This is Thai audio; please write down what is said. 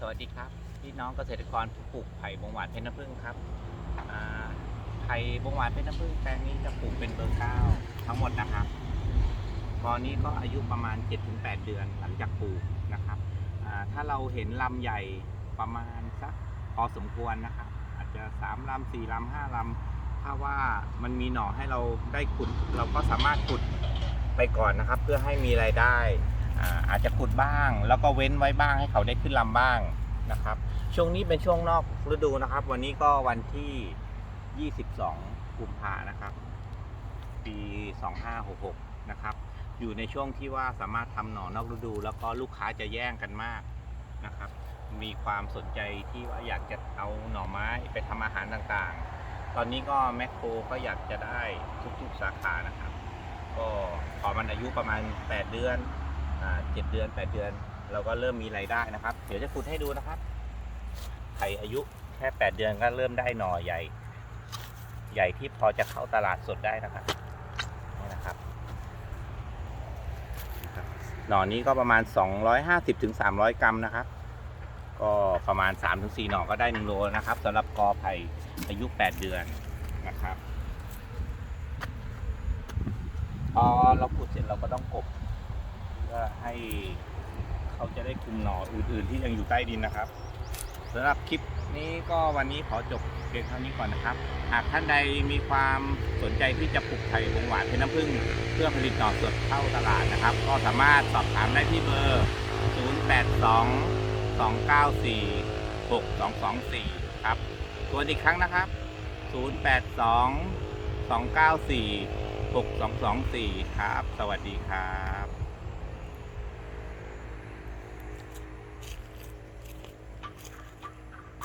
สวัสดีครับ พี่น้องเกษตรกรผู้ปลูกไผ่บงหวานเพชรน้ำผึ้งครับไผ่บงหวานเพชรน้ำผึ้งแปลงนี้จะปลูกเป็นเบอร์เก้าทั้งหมดนะครับตอนนี้ก็อายุประมาณ 7-8 เดือนหลังจากปลูกนะครับถ้าเราเห็นลำใหญ่ประมาณสักพอสมควรนะครับ อาจจะ 3ลำ4ลำ5ลำถ้าว่ามันมีหน่อให้เราได้ขุด เราก็สามารถขุดไปก่อนนะครับ เพื่อให้มีรายได้ อาจจะขุดบ้าง แล้วก็เว้นไว้บ้างให้เขาได้ขึ้นลำบ้างนะครับ ช่วงนี้เป็นช่วงนอกฤดูนะครับ วันนี้ก็วันที่ 22 กุมภานะครับ ปี 2566 นะครับ อยู่ในช่วงที่ว่าสามารถทำหน่อนอกฤดู แล้วก็ลูกค้าจะแย่งกันมากนะครับ มีความสนใจที่ว่าอยากจะเอาหน่อไม้ไปทำอาหารต่างๆ ตอนนี้ก็แมคโครก็อยากจะได้ทุกๆสาขานะครับ ก็พอมันอายุประมาณ 8 เดือน เจ็ดเดือนแปดเดือน เราก็เริ่มมีรายได้นะครับ เดี๋ยวจะขุดให้ดูนะครับไผ่อายุแค่แปดเดือนก็เริ่มได้หน่อใหญ่ ใหญ่ที่พอจะเข้าตลาดสดได้นะครับนี่นะครับหน่อนี้ก็ประมาณ 250ถึง300 กรัมนะครับ ก็ประมาณ 3-4 หน่อก็ได้ 1 โลนะครับสำหรับกอไผ่อายุ 8 เดือนนะครับพอเราขุดเสร็จเราก็ต้องกบ เพื่อให้เขาจะได้คุมหน่ออื่นๆที่ยังอยู่ใต้ดินนะครับสำหรับคลิปนี้ก็วันนี้ขอจบเพียงเท่านี้ก่อนนะครับ หากท่านใดมีความสนใจที่จะปลูกไผ่วงหวานเพชรน้ำผึ้งเพื่อผลิตหน่อสดเข้าตลาดนะครับ ก็สามารถสอบถามได้ที่เบอร์ 082 294 6224 ครับตัวอีกครั้งนะครับ 082 294 6224 ครับ สวัสดีครับ